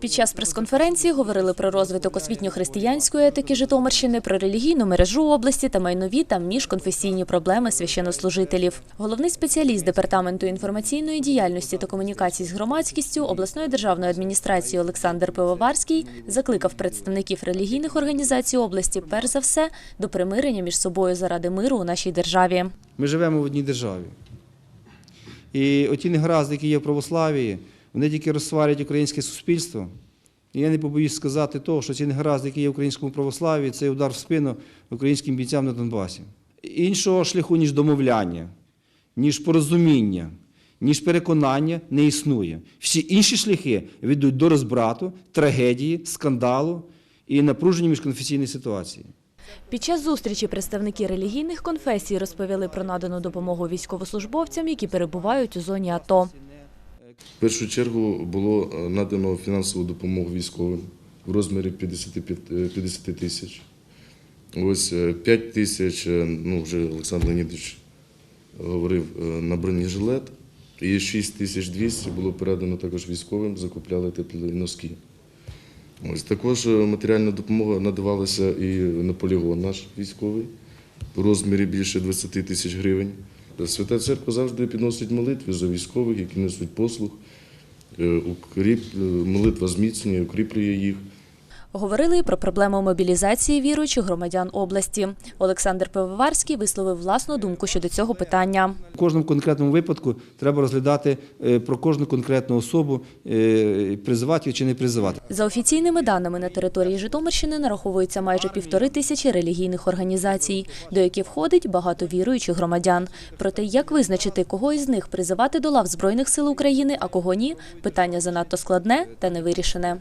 Під час прес-конференції говорили про розвиток освітньо-християнської етики Житомирщини, про релігійну мережу області та майнові та міжконфесійні проблеми священнослужителів. Головний спеціаліст департаменту інформаційної діяльності та комунікацій з громадськістю обласної державної адміністрації Олександр Пивоварський закликав представників релігійних організацій області, перш за все, до примирення між собою заради миру у нашій державі. Ми живемо в одній державі. І оті негаразди, які є в православії, вони тільки розсварять українське суспільство. І я не побоюсь сказати того, що ці негаразди, які є в українському православі, це удар в спину українським бійцям на Донбасі. Іншого шляху, ніж домовляння, ніж порозуміння, ніж переконання не існує. Всі інші шляхи ведуть до розбрату, трагедії, скандалу і напруження міжконфесійної ситуації. Під час зустрічі представники релігійних конфесій розповіли про надану допомогу військовослужбовцям, які перебувають у зоні АТО. В першу чергу було е, надано фінансову допомогу військовим в розмірі 55 е, 50 тисяч. Ось е, 5 тисяч, е, ну вже Олександр Леонідович говорив, на бронежилет. І 6 тисяч 200 було передано також військовим, закупляли теплі носки. Ось також матеріальна допомога надавалася і на полігон наш військовий в розмірі більше 20 тисяч гривень. Свята Церква завжди підносить молитви за військових, які несуть послуг. Е, е, молитва зміцнює, укріплює їх. Говорили про проблему мобілізації віруючих громадян області. Олександр Пивоварський висловив власну думку щодо цього питання. В кожному конкретному випадку треба розглядати е, про кожну конкретну особу, е, призивати її чи не призивати. За офіційними даними на території Житомирщини нараховується майже півтори тисячі релігійних організацій, до яких входить багато віруючих громадян. Проте як визначити, кого із них призивати до лав Збройних сил України, а кого ні, питання занадто складне та невирішене.